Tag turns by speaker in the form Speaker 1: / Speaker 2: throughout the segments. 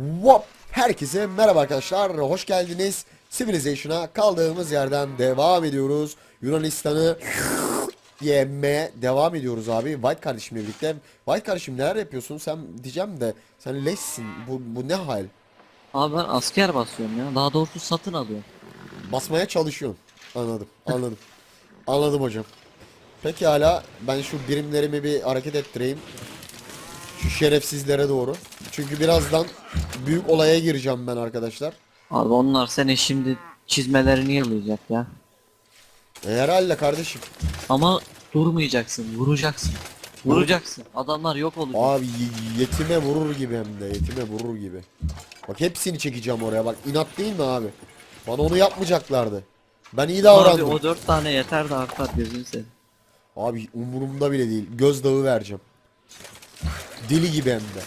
Speaker 1: Wop! Herkese merhaba arkadaşlar, hoş geldiniz. Civilization'a kaldığımız yerden devam ediyoruz. Yunanistan'ı yeme devam ediyoruz abi. White kardeşimle birlikte. White kardeşim neler yapıyorsun? Sen diyeceğim de sen leşsin. Bu, bu ne hal?
Speaker 2: Abi ben asker basıyorum ya. Daha doğrusu satın alıyorum.
Speaker 1: Basmaya çalışıyorsun. Anladım, anladım. anladım hocam. Peki hala ben şu birimlerimi bir hareket ettireyim. Şu şerefsizlere doğru. Çünkü birazdan büyük olaya gireceğim ben arkadaşlar.
Speaker 2: Abi onlar seni şimdi çizmelerini yıllayacak ya.
Speaker 1: E, herhalde kardeşim.
Speaker 2: Ama durmayacaksın, vuracaksın. Vuracaksın. Adamlar yok olacak.
Speaker 1: Abi yetime vurur gibi hem de yetime vurur gibi. Bak hepsini çekeceğim oraya bak inat değil mi abi? Bana onu yapmayacaklardı. Ben iyi
Speaker 2: Abi
Speaker 1: davrandım.
Speaker 2: o dört tane yeter de artar gözünü seveyim.
Speaker 1: Abi umurumda bile değil. Gözdağı vereceğim. Deli gibi hem de.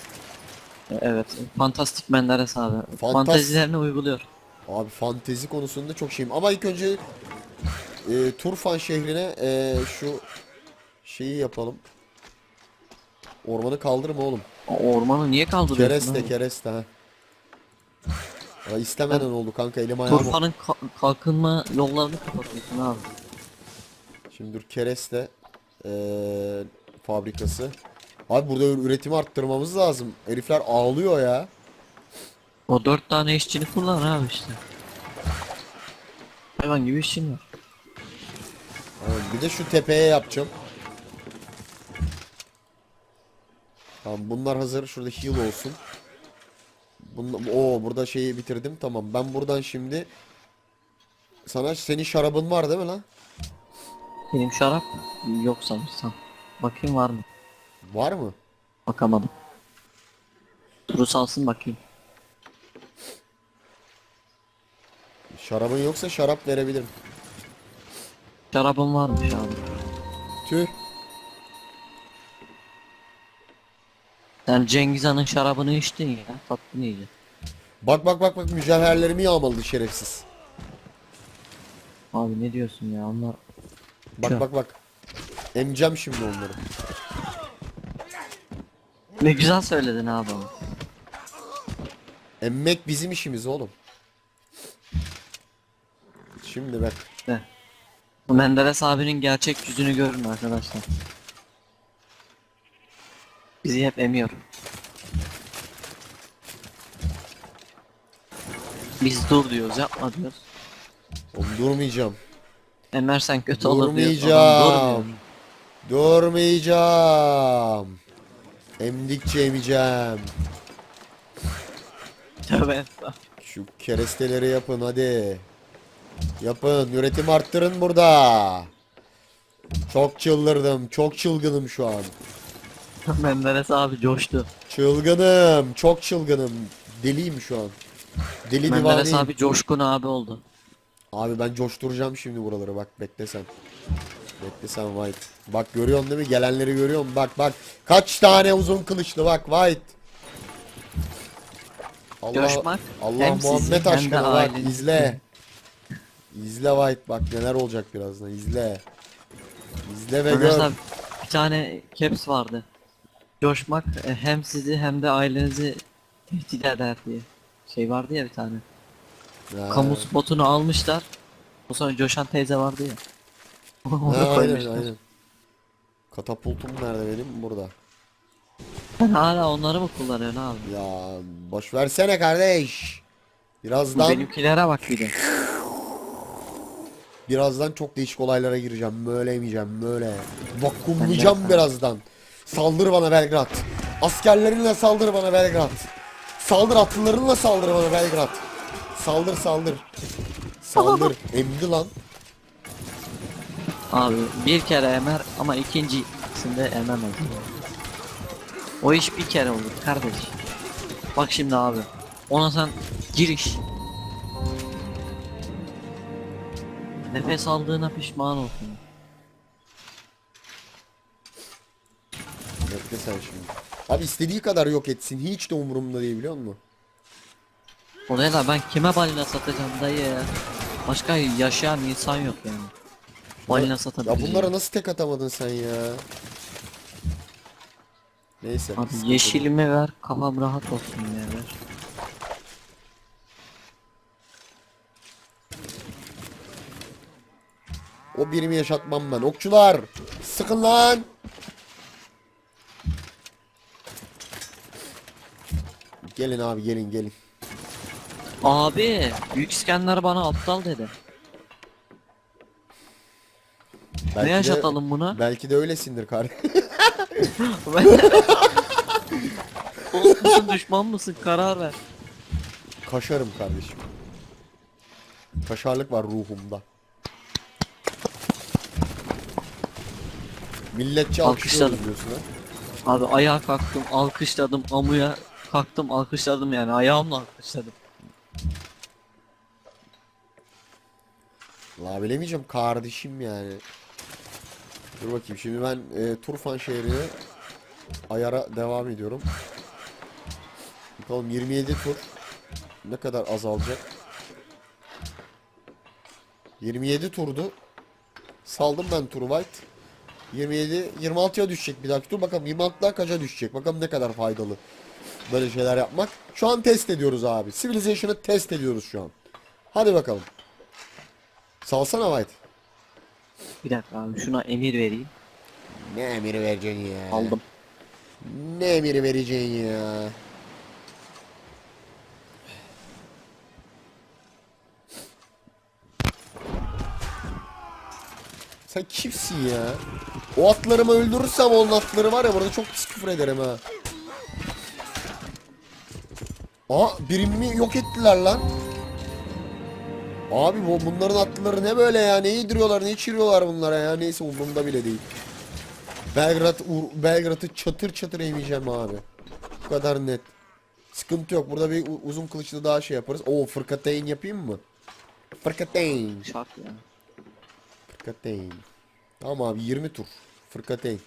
Speaker 2: Evet. Fantastik Menderes abi.
Speaker 1: Fantas-
Speaker 2: Fantezilerini uyguluyor.
Speaker 1: Abi fantezi konusunda çok şeyim. Ama ilk önce e, Turfan şehrine e, şu şeyi yapalım. Ormanı kaldırma oğlum.
Speaker 2: O ormanı niye kaldırıyorsun
Speaker 1: Kereste
Speaker 2: abi?
Speaker 1: kereste ha. İstemeden oldu kanka elim ayağım.
Speaker 2: Turfanın ka- kalkınma yollarını kapatıyorsun abi.
Speaker 1: Şimdi dur kereste eee, fabrikası. Abi burada ür- üretimi arttırmamız lazım. Herifler ağlıyor ya.
Speaker 2: O dört tane işçini kullan abi işte. Hayvan gibi işçin var.
Speaker 1: Abi bir de şu tepeye yapacağım. Tamam bunlar hazır. Şurada heal olsun. Bunla, o burada şeyi bitirdim. Tamam ben buradan şimdi sana senin şarabın var değil mi lan?
Speaker 2: Benim şarap yok sanırsam. Bakayım var mı?
Speaker 1: Var mı?
Speaker 2: Bakamadım. Turu salsın bakayım.
Speaker 1: Şarabın yoksa şarap verebilirim.
Speaker 2: Şarabım varmış abi.
Speaker 1: Tüh.
Speaker 2: Sen Cengiz Han'ın şarabını içtin ya. Tatlını iyice.
Speaker 1: Bak bak bak bak mücevherlerimi yağmaladı şerefsiz.
Speaker 2: Abi ne diyorsun ya onlar.
Speaker 1: Bak
Speaker 2: Tüh.
Speaker 1: bak bak. Emeceğim şimdi onları.
Speaker 2: Ne güzel söyledin abi.
Speaker 1: Emmek bizim işimiz oğlum. Şimdi bak.
Speaker 2: De. Bu Menderes abinin gerçek yüzünü görün arkadaşlar. Bizi hep emiyor. Biz dur diyoruz yapma diyoruz.
Speaker 1: Oğlum durmayacağım.
Speaker 2: Emersen kötü olur diyoruz.
Speaker 1: Durmayacağım. Durmayacağım. Emdikçe emeceğim.
Speaker 2: Tövbe estağfurullah.
Speaker 1: Şu keresteleri yapın hadi. Yapın. Üretim arttırın burada. Çok çıldırdım. Çok çılgınım şu an.
Speaker 2: Menderes abi coştu.
Speaker 1: Çılgınım. Çok çılgınım. Deliyim şu an. Deli
Speaker 2: Menderes
Speaker 1: divaneyim.
Speaker 2: abi coşkun abi oldu.
Speaker 1: Abi ben coşturacağım şimdi buraları bak bekle sen. Bekle sen White. Bak görüyorsun değil mi? Gelenleri görüyorsun. Bak bak. Kaç tane uzun kılıçlı bak White. Allah,
Speaker 2: Coşmak
Speaker 1: Allah
Speaker 2: hem sizi
Speaker 1: Muhammed
Speaker 2: de
Speaker 1: aşkına bak
Speaker 2: ailenizi-
Speaker 1: izle. İzle White bak neler olacak birazdan izle. İzle ve gör.
Speaker 2: bir tane caps vardı. Coşmak e, hem sizi hem de ailenizi tehdit eder diye. Şey vardı ya bir tane.
Speaker 1: Ha.
Speaker 2: Kamu spotunu almışlar. O sonra coşan teyze vardı ya.
Speaker 1: Ha, aynen
Speaker 2: koymuşlar.
Speaker 1: aynen. Katapultum nerede benim? Burada.
Speaker 2: Sen hala onları mı kullanıyorsun abi?
Speaker 1: Ya boş versene kardeş. Birazdan
Speaker 2: Benimkilere bak bir de.
Speaker 1: Birazdan çok değişik olaylara gireceğim. Böyle yemeyeceğim böyle. Vakumlayacağım birazdan. Saldır bana Belgrad. Askerlerinle saldır bana Belgrad. Saldır atlılarınla saldır bana Belgrad. Saldır saldır. Saldır. Emdi lan.
Speaker 2: Abi bir kere emer ama ikincisinde ememez. O iş bir kere olur kardeş. Bak şimdi abi. Ona sen giriş. Nefes aldığına pişman olsun.
Speaker 1: Bekle sen şimdi. Abi istediği kadar yok etsin. Hiç de umurumda değil biliyor musun?
Speaker 2: O ne la ben kime balina satacağım dayı ya. Başka yaşayan insan yok yani. Balina
Speaker 1: satabilir.
Speaker 2: Ya
Speaker 1: bunlara nasıl tek atamadın sen ya? Neyse.
Speaker 2: Abi yeşilimi yok. ver kafam rahat olsun diye ver.
Speaker 1: O birimi yaşatmam ben. Okçular! Sıkın lan! Gelin abi gelin gelin.
Speaker 2: Abi Büyük İskender bana aptal dedi.
Speaker 1: Belki
Speaker 2: ne
Speaker 1: de-
Speaker 2: yaşatalım buna?
Speaker 1: Belki de öylesindir kardeşim.
Speaker 2: Dost musun düşman mısın karar ver.
Speaker 1: Kaşarım kardeşim. Kaşarlık var ruhumda. Milletçi
Speaker 2: Alkışladım.
Speaker 1: diyorsun ha.
Speaker 2: Abi ayağa kalktım alkışladım amuya kalktım alkışladım yani ayağımla alkışladım.
Speaker 1: La bilemeyeceğim kardeşim yani. Dur bakayım şimdi ben e, Turfan şehrine ayara devam ediyorum. Bakalım 27 tur ne kadar azalacak? 27 turdu. Saldım ben turu white. 27 26'ya düşecek bir dahaki tur. Bakalım 26'dan kaça düşecek? Bakalım ne kadar faydalı. Böyle şeyler yapmak. Şu an test ediyoruz abi. Civilization'ı test ediyoruz şu an. Hadi bakalım. Salsana White.
Speaker 2: Bir dakika abi şuna emir vereyim.
Speaker 1: Ne emiri vereceksin ya?
Speaker 2: Aldım.
Speaker 1: Ne emiri vereceksin ya? Sen kimsin ya? O atlarımı öldürürsem onun atları var ya burada çok pis küfür ederim ha. Aa birimimi yok ettiler lan. Abi bu bunların atları ne böyle ya? Ne yediriyorlar, ne içiriyorlar bunlara ya? Neyse umurumda bile değil. Belgrad Belgrad'ı çatır çatır emeceğim abi. Bu kadar net. Sıkıntı yok. Burada bir uzun kılıçlı daha şey yaparız. Oo fırkateyn yapayım mı? Fırkateyn.
Speaker 2: Şart ya.
Speaker 1: Fırkateyn. Tamam abi 20 tur. Fırkateyn.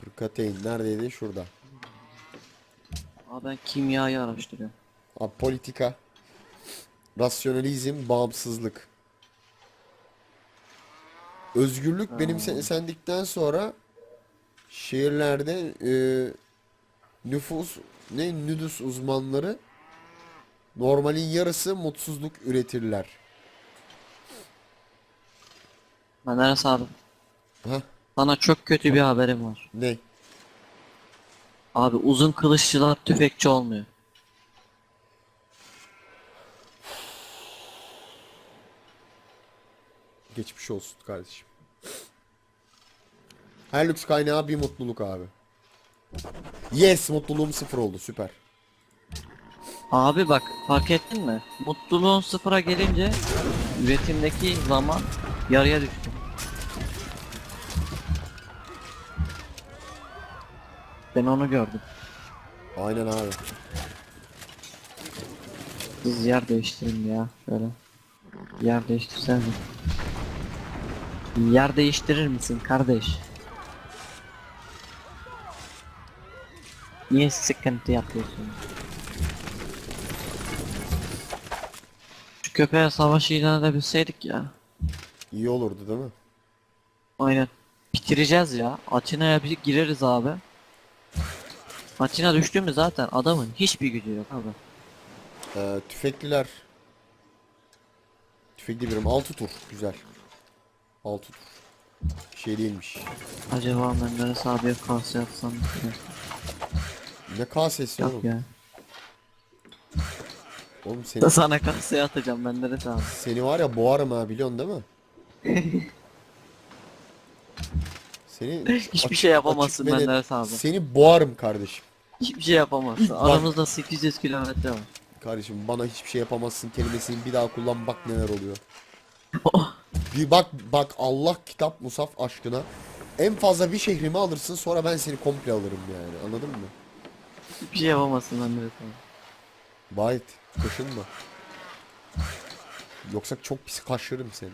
Speaker 1: Fırkateyn neredeydi? Şurada.
Speaker 2: Abi ben kimyayı araştırıyorum.
Speaker 1: Abi politika. Rasyonalizm, bağımsızlık. Özgürlük benimsendikten sonra şehirlerde e, nüfus ne nüdüs uzmanları normalin yarısı mutsuzluk üretirler.
Speaker 2: Menderes abi.
Speaker 1: Hah
Speaker 2: Sana çok kötü bir haberim var.
Speaker 1: ne?
Speaker 2: Abi uzun kılıççılar tüfekçi olmuyor.
Speaker 1: Geçmiş olsun kardeşim. Her lüks kaynağı bir mutluluk abi. Yes mutluluğum sıfır oldu süper.
Speaker 2: Abi bak fark ettin mi? Mutluluğun sıfıra gelince üretimdeki zaman yarıya düştü. Ben onu gördüm.
Speaker 1: Aynen abi.
Speaker 2: Siz yer değiştirin ya şöyle. Yer değiştirsene. Yer değiştirir misin kardeş? Niye sıkıntı yapıyorsun? Şu köpeğe savaş ilan edebilseydik ya.
Speaker 1: İyi olurdu değil mi?
Speaker 2: Aynen. Bitireceğiz ya. Atina'ya bir gireriz abi. Atina düştü mü zaten adamın hiçbir gücü yok abi.
Speaker 1: Ee, tüfekliler. Tüfekli birim 6 tur. Güzel. 6 tur. Şey değilmiş.
Speaker 2: Acaba Menderes abiye kalsa yapsam mı?
Speaker 1: Ne kasesi
Speaker 2: Yok
Speaker 1: oğlum.
Speaker 2: ya.
Speaker 1: Oğlum seni,
Speaker 2: Sana kasaya atacağım Menderes abi.
Speaker 1: seni var ya boğarım ha biliyorsun değil mi? Seni
Speaker 2: Hiçbir
Speaker 1: açık-
Speaker 2: şey yapamazsın
Speaker 1: açık ve net-
Speaker 2: Menderes abi.
Speaker 1: Seni boğarım kardeşim.
Speaker 2: Hiçbir şey yapamazsın. Aramızda 800 kilometre var.
Speaker 1: Kardeşim bana hiçbir şey yapamazsın kelimesini bir daha kullan bak neler oluyor. bir bak bak Allah kitap musaf aşkına. En fazla bir şehrimi alırsın sonra ben seni komple alırım yani anladın mı?
Speaker 2: Hiçbir şey yapamazsın Menderes abi.
Speaker 1: Bayit kaşınma. Yoksa çok pis kaşırım seni.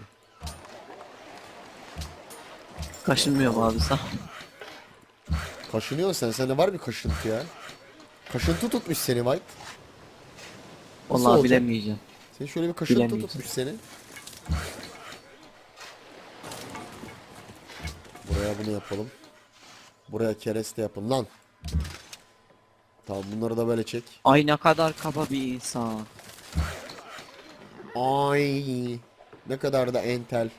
Speaker 2: Kaşınmıyorum abi sen.
Speaker 1: Kaşınıyorsun sen sende var bir kaşıntı ya. Kaşıntı tutmuş seni White. Nasıl
Speaker 2: Vallahi
Speaker 1: olacak?
Speaker 2: bilemeyeceğim.
Speaker 1: Seni şöyle bir kaşıntı
Speaker 2: Bilemeyeceğim.
Speaker 1: tutmuş seni. Buraya bunu yapalım. Buraya kereste yapın lan. Tamam bunları da böyle çek.
Speaker 2: Ay ne kadar kaba bir insan.
Speaker 1: Ay. Ne kadar da entel.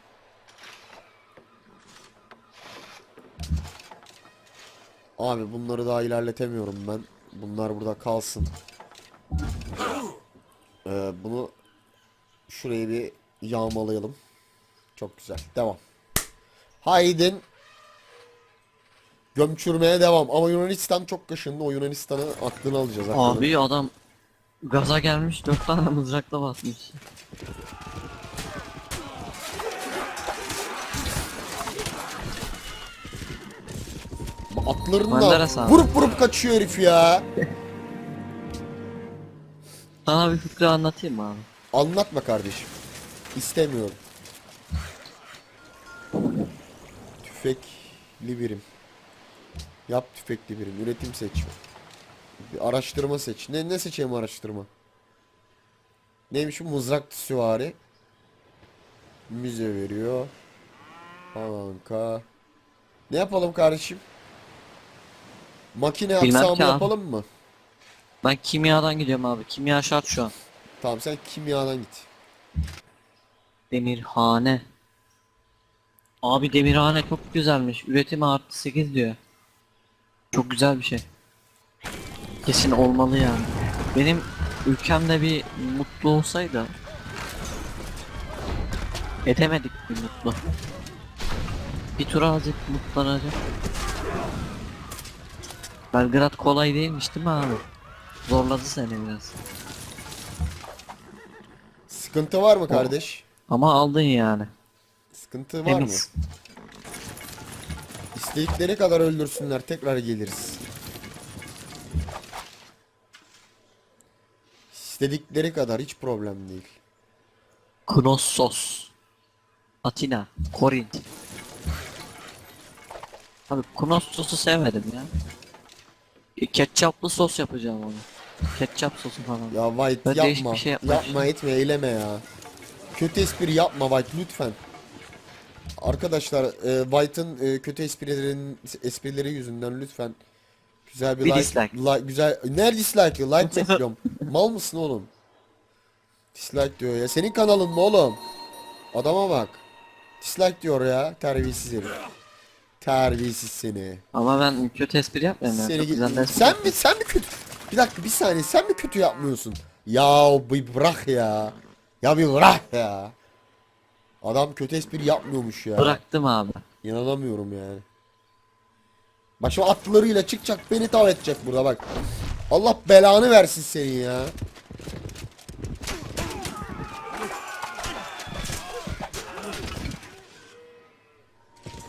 Speaker 1: Abi bunları daha ilerletemiyorum ben. Bunlar burada kalsın. Ee, bunu şurayı bir yağmalayalım. Çok güzel. Devam. Haydin. Gömçürmeye devam. Ama Yunanistan çok kaşındı. O Yunanistan'ı aklını alacağız. aklını.
Speaker 2: Abi adam gaza gelmiş dört tane mızrakla basmış.
Speaker 1: Atlarını
Speaker 2: Menderes
Speaker 1: da
Speaker 2: abi.
Speaker 1: vurup vurup kaçıyor herif ya.
Speaker 2: Sana bir fikri anlatayım mı abi?
Speaker 1: Anlatma kardeşim. İstemiyorum. Tüfekli birim. Yap tüfekli birim. Üretim seç. Bir araştırma seç. Ne ne seçeyim araştırma? Neymiş bu mızrak süvari? Müze veriyor. Banka. Ne yapalım kardeşim? Makine
Speaker 2: Bilmem
Speaker 1: aksamı
Speaker 2: ki abi.
Speaker 1: yapalım mı?
Speaker 2: Ben kimyadan gidiyorum abi. Kimya şart şu an.
Speaker 1: Tamam sen kimyadan git.
Speaker 2: Demirhane. Abi demirhane çok güzelmiş. Üretimi artı 8 diyor. Çok güzel bir şey. Kesin olmalı yani. Benim ülkemde bir mutlu olsaydı edemedik bir mutlu. Bir tur azıcık mutlanacak. Belgrad kolay değilmiş değil mi abi? Zorladı seni biraz.
Speaker 1: Sıkıntı var mı kardeş?
Speaker 2: Ama aldın yani.
Speaker 1: Sıkıntı var mı?
Speaker 2: Temiz.
Speaker 1: İstedikleri kadar öldürsünler tekrar geliriz. İstedikleri kadar hiç problem değil.
Speaker 2: Knossos. Atina. Korint. Abi Knossos'u sevmedim ya. E, Ketçaplı sos yapacağım onu. Ketçap sosu falan.
Speaker 1: Ya White
Speaker 2: Böyle
Speaker 1: yapma.
Speaker 2: şey yapmak
Speaker 1: yapma etme eyleme ya. Kötü espri yapma White lütfen. Arkadaşlar e, White'ın e, kötü esprilerin esprileri yüzünden lütfen güzel bir,
Speaker 2: Bir
Speaker 1: like,
Speaker 2: dislike.
Speaker 1: like- güzel ne dislike like bekliyorum. Mal mısın oğlum? Dislike diyor ya. Senin kanalın mı oğlum? Adama bak. Dislike diyor ya. Terbiyesiz herif. Terbiyesiz seni.
Speaker 2: Ama ben kötü espri yapmıyorum ya.
Speaker 1: Seni
Speaker 2: Çok
Speaker 1: git-
Speaker 2: güzel de espri
Speaker 1: sen mi sen mi kötü? Bir dakika bir saniye sen mi kötü yapmıyorsun? Ya bir bırak ya. Ya bir bırak ya. Adam kötü espri yapmıyormuş ya.
Speaker 2: Bıraktım abi.
Speaker 1: İnanamıyorum yani. Bak şu atlarıyla çıkacak beni tav edecek burada bak. Allah belanı versin senin ya.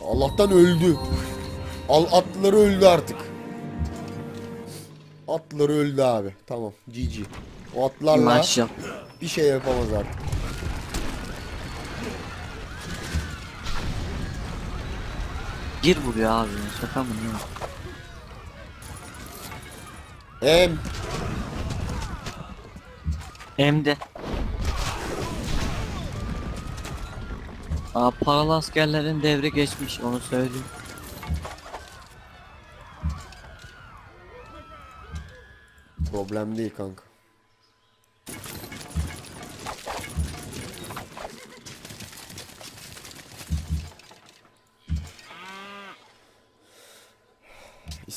Speaker 1: Allah'tan öldü. Al atları öldü artık. Atları öldü abi. Tamam. GG. O atlarla
Speaker 2: yap.
Speaker 1: bir şey yapamaz artık.
Speaker 2: Gir vuruyor abi. Şaka mı ya?
Speaker 1: Em.
Speaker 2: Hem de. Aa, paralı askerlerin devri geçmiş onu söyleyeyim.
Speaker 1: Problem değil kanka.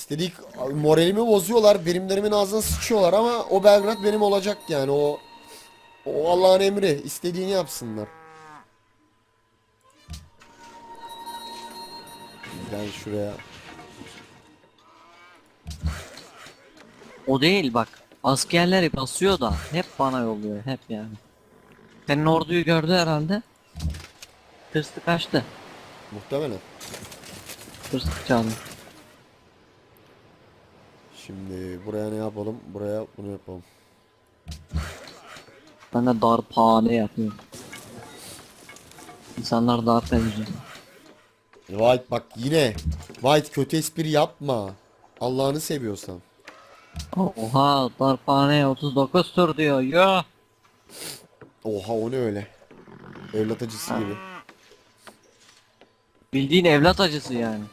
Speaker 1: İstedik moralimi bozuyorlar, birimlerimin ağzına sıçıyorlar ama o Belgrad benim olacak yani o o Allah'ın emri, istediğini yapsınlar. Gel şuraya.
Speaker 2: O değil bak. Askerleri basıyor da hep bana yolluyor hep yani. Senin orduyu gördü herhalde. Tırstı kaçtı.
Speaker 1: Muhtemelen.
Speaker 2: Tırstı çaldı.
Speaker 1: Şimdi buraya ne yapalım? Buraya bunu yapalım.
Speaker 2: Ben de darphane yapıyorum. İnsanlar darp edecek.
Speaker 1: White bak yine. White kötü espri yapma. Allah'ını seviyorsan.
Speaker 2: Oha darphane 39 tur diyor. Yo.
Speaker 1: Oha o ne öyle? Evlat acısı gibi.
Speaker 2: Bildiğin evlat acısı yani.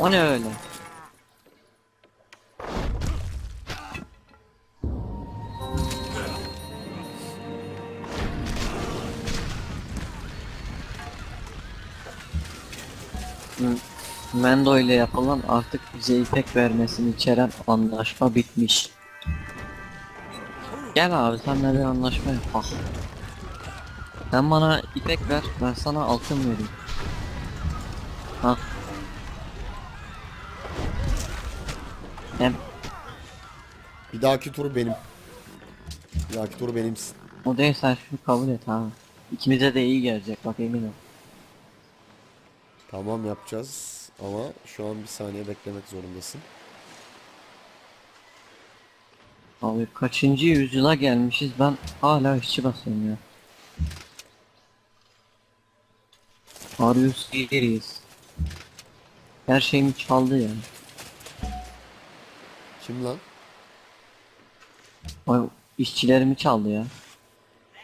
Speaker 2: O ne öyle? Mendo ile yapılan artık bize ipek vermesini içeren anlaşma bitmiş. Gel abi senle bir anlaşma yapalım. Sen bana ipek ver, ben sana altın vereyim. Ha. Hem
Speaker 1: Bir dahaki tur benim. Bir dahaki tur benimsin.
Speaker 2: o değil sen şunu kabul et abi. İkimize de iyi gelecek bak emin ol.
Speaker 1: Tamam yapacağız ama şu an bir saniye beklemek zorundasın.
Speaker 2: Abi kaçıncı yüzyıla gelmişiz ben hala işçi basıyorum ya. You serious? Her şeyimi çaldı ya.
Speaker 1: Kim lan?
Speaker 2: Ay, işçilerimi çaldı ya.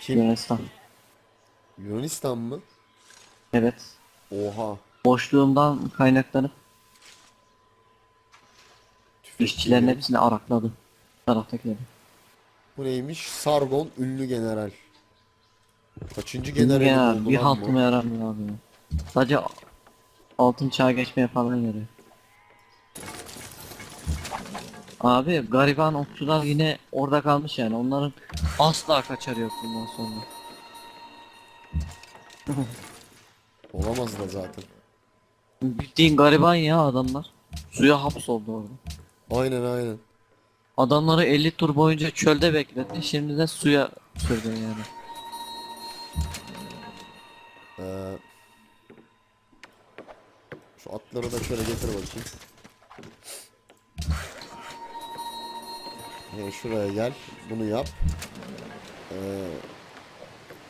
Speaker 1: Kim?
Speaker 2: Yunanistan.
Speaker 1: Yunanistan mı?
Speaker 2: Evet.
Speaker 1: Oha.
Speaker 2: Boşluğumdan kaynaklanıp işçilerin hepsini arakladı. Taraftakileri.
Speaker 1: Bu neymiş? Sargon ünlü general. Kaçıncı
Speaker 2: General, ya, bir haltıma yaramıyor abi. Sadece altın çağ geçmeye falan yarıyor. Abi gariban okçular yine orada kalmış yani onların asla kaçarı yok bundan sonra.
Speaker 1: Olamaz da zaten.
Speaker 2: Bildiğin gariban ya adamlar. Suya hapsoldu orada.
Speaker 1: Aynen aynen.
Speaker 2: Adamları 50 tur boyunca çölde bekletti şimdi de suya sürdü yani.
Speaker 1: Ee, şu atları da şöyle getir bakayım. Ee, şuraya gel. Bunu yap. Ee,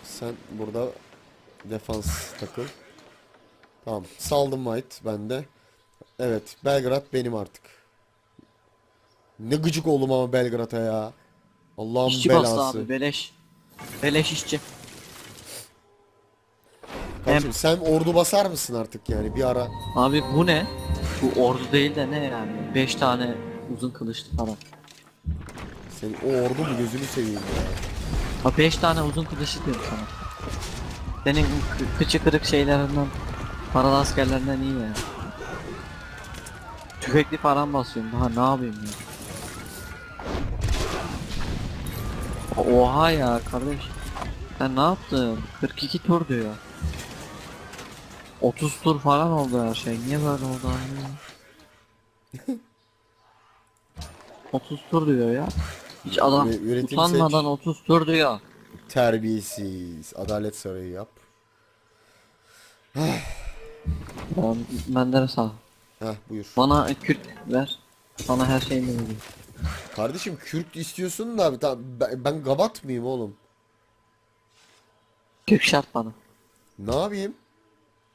Speaker 1: sen burada defans takıl. Tamam. Saldım White bende. Evet. Belgrad benim artık. Ne gıcık oldum ama Belgrad'a ya. Allah'ın
Speaker 2: İşçi bastı
Speaker 1: belası.
Speaker 2: abi beleş. Beleş işçi.
Speaker 1: Kardeşim sen ordu basar mısın artık yani bir ara?
Speaker 2: Abi bu ne? Bu ordu değil de ne yani? 5 tane uzun kılıçlı falan.
Speaker 1: Senin o ordu mu gözünü seveyim ya.
Speaker 2: Ha 5 tane uzun kılıçlı diyorum sana. Senin kı- kıçı kırık şeylerinden paralı askerlerinden iyi ya. Tüfekli falan basıyorum daha ne yapayım ya. Oha ya kardeş. Sen ne yaptın? 42 tur diyor. 30 tur falan oldu her şey. Niye böyle oldu abi? 30 tur diyor ya. Hiç adam
Speaker 1: Üre- üretim
Speaker 2: utanmadan
Speaker 1: seç.
Speaker 2: 30 tur diyor.
Speaker 1: Terbiyesiz. Adalet sarayı yap.
Speaker 2: Ben, Menderes sağ.
Speaker 1: Heh buyur.
Speaker 2: Bana Kürt ver. Sana her şeyini vereyim.
Speaker 1: Kardeşim Kürt istiyorsun da ta- ben, ben gabat mıyım oğlum?
Speaker 2: Türk şart bana.
Speaker 1: Ne yapayım?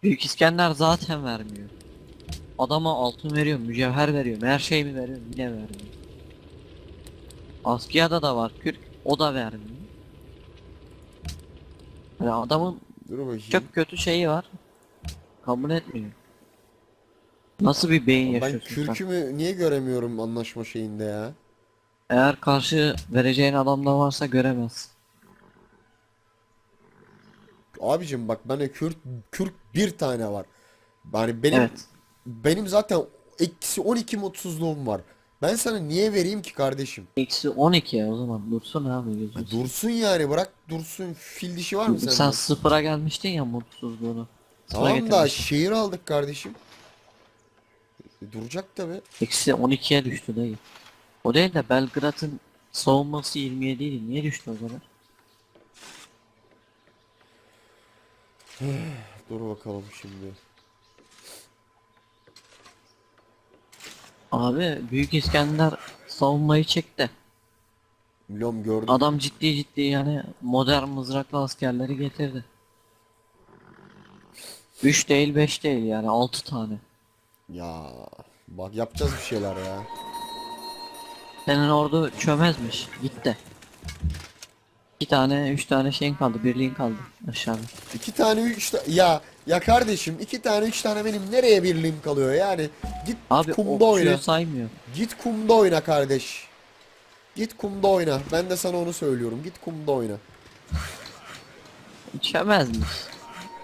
Speaker 2: Büyük İskender zaten vermiyor. Adama altın veriyor, mücevher veriyor, her şeyimi veriyor, yine vermiyor. Askiyada da var Kürt, o da vermiyor. Yani adamın
Speaker 1: Dur bakayım.
Speaker 2: çok kötü şeyi var. Kabul etmiyor. Nasıl bir beyin
Speaker 1: ben
Speaker 2: yaşıyorsun sen?
Speaker 1: Kürk'ümü niye göremiyorum anlaşma şeyinde ya?
Speaker 2: Eğer karşı vereceğin adam da varsa göremezsin.
Speaker 1: Abicim bak bana Kürt Kürt bir tane var. Yani benim
Speaker 2: Evet.
Speaker 1: benim zaten eksi 12 mutsuzluğum var. Ben sana niye vereyim ki kardeşim?
Speaker 2: Eksi 12 ya o zaman dursun abi
Speaker 1: Ya
Speaker 2: gözünü.
Speaker 1: dursun yani bırak dursun. Fil dişi var mı
Speaker 2: Sen
Speaker 1: sende?
Speaker 2: sıfıra gelmiştin ya mutsuzluğunu. Sıfıra
Speaker 1: Tamam da şehir aldık kardeşim. Duracak tabi.
Speaker 2: Eksi 12'ye düştü dayı. O değil de Belgrad'ın savunması 27 idi. Niye düştü o kadar?
Speaker 1: Dur bakalım şimdi.
Speaker 2: Abi Büyük İskender savunmayı çekti.
Speaker 1: Biliyorum gördüm.
Speaker 2: Adam ciddi ciddi yani modern mızraklı askerleri getirdi. 3 değil 5 değil yani 6 tane.
Speaker 1: Ya bak yapacağız bir şeyler ya.
Speaker 2: Senin ordu çömezmiş. Gitti. 2 tane 3 tane şeyin kaldı. Birliğin kaldı aşağıda.
Speaker 1: İki tane üç ta- ya ya kardeşim iki tane üç tane benim nereye birliğim kalıyor yani git
Speaker 2: Abi
Speaker 1: kumda oyna
Speaker 2: saymıyor.
Speaker 1: git kumda oyna kardeş git kumda oyna ben de sana onu söylüyorum git kumda oyna
Speaker 2: Çömezmiş.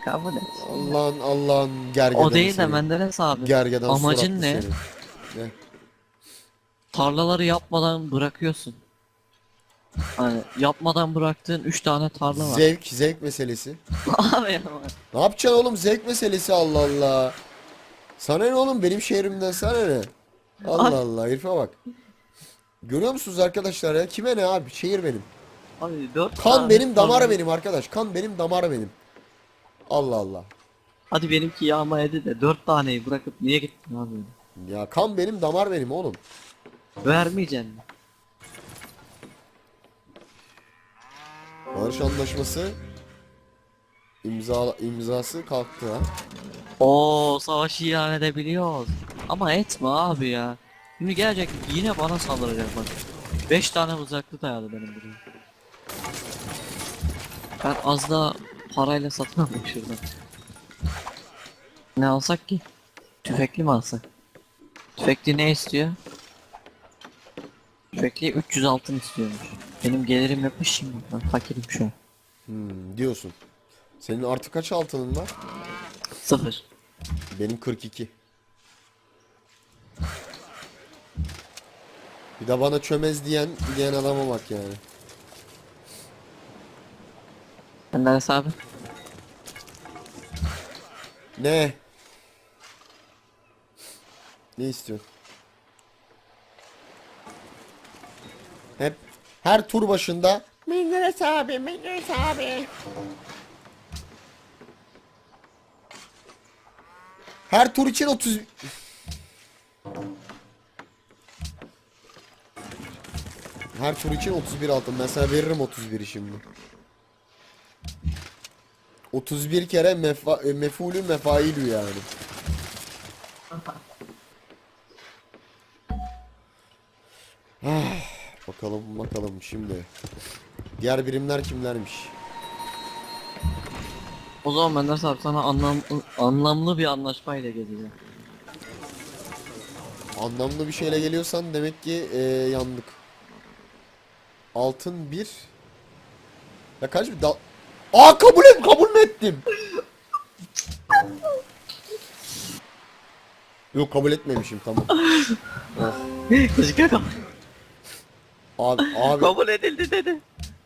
Speaker 2: Kabul et.
Speaker 1: Allah'ın Allah'ın gergedanı
Speaker 2: O değil de
Speaker 1: seni.
Speaker 2: Menderes abi.
Speaker 1: Gergedan
Speaker 2: Amacın
Speaker 1: suratlı
Speaker 2: ne?
Speaker 1: seni. Ne?
Speaker 2: Tarlaları yapmadan bırakıyorsun. Hani yapmadan bıraktığın 3 tane tarla var.
Speaker 1: Zevk, zevk meselesi.
Speaker 2: abi ya.
Speaker 1: Ne yapacaksın oğlum zevk meselesi Allah Allah. Sana ne oğlum benim şehrimden sana ne? Allah Allah herife bak. Görüyor musunuz arkadaşlar ya? Kime ne abi? Şehir benim.
Speaker 2: Abi 4
Speaker 1: Kan benim, damar benim arkadaş. Kan benim, damar benim. Allah Allah.
Speaker 2: Hadi benimki yağma yedi de 4 taneyi bırakıp niye gittin abi?
Speaker 1: Ya kan benim, damar benim oğlum.
Speaker 2: Vermeyeceksin.
Speaker 1: Barış anlaşması imza imzası kalktı ha.
Speaker 2: Oo savaşı ilan edebiliyoruz. Ama etme abi ya. Şimdi gelecek yine bana saldıracak bak. 5 tane uzaklık dayalı benim buraya. Ben az da parayla satın aldım şuradan. Ne alsak ki? Tüfekli mi alsak? Tüfekli ne istiyor? Tüfekli 300 altın istiyormuş. Benim gelirim yokmuş şimdi. Ben fakirim şu an.
Speaker 1: Hmm, diyorsun. Senin artık kaç altının var?
Speaker 2: Sıfır.
Speaker 1: Benim 42. Bir de bana çömez diyen diyen adama bak yani.
Speaker 2: Benden hesabı.
Speaker 1: Ne? Ne istiyorsun? Hep her tur başında Menderes abi, Menderes abi. Her tur için 30 Her tur için 31 altın. Mesela veririm 31'i şimdi. 31 kere mefa, e, mefulü mefailü yani. Ah, bakalım bakalım şimdi. Diğer birimler kimlermiş?
Speaker 2: O zaman ben de abi sana anlam, anlamlı bir anlaşmayla geleceğim.
Speaker 1: Anlamlı bir şeyle geliyorsan demek ki e, yandık. Altın bir. Ya kaç bir dal... Aa kabul et kabul ettim? Yok kabul etmemişim tamam. Oh.
Speaker 2: Teşekkür ederim.
Speaker 1: Abi, abi
Speaker 2: kabul edildi dedi.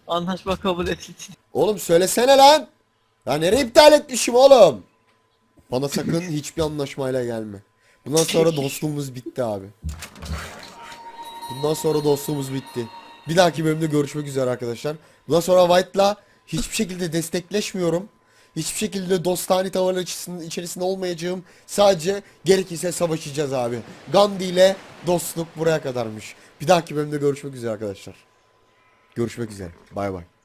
Speaker 2: Anlaşma kabul edildi.
Speaker 1: Oğlum söylesene lan. Ya nereye iptal etmişim oğlum? Bana sakın hiçbir anlaşmayla gelme. Bundan sonra dostluğumuz bitti abi. Bundan sonra dostluğumuz bitti. Bir dahaki bölümde görüşmek üzere arkadaşlar. Bundan sonra White'la hiçbir şekilde destekleşmiyorum. Hiçbir şekilde dostane tavırlar içerisinde, içerisinde olmayacağım. Sadece gerekirse savaşacağız abi. Gandhi ile dostluk buraya kadarmış. Bir dahaki bölümde görüşmek üzere arkadaşlar. Görüşmek üzere. Bay bay.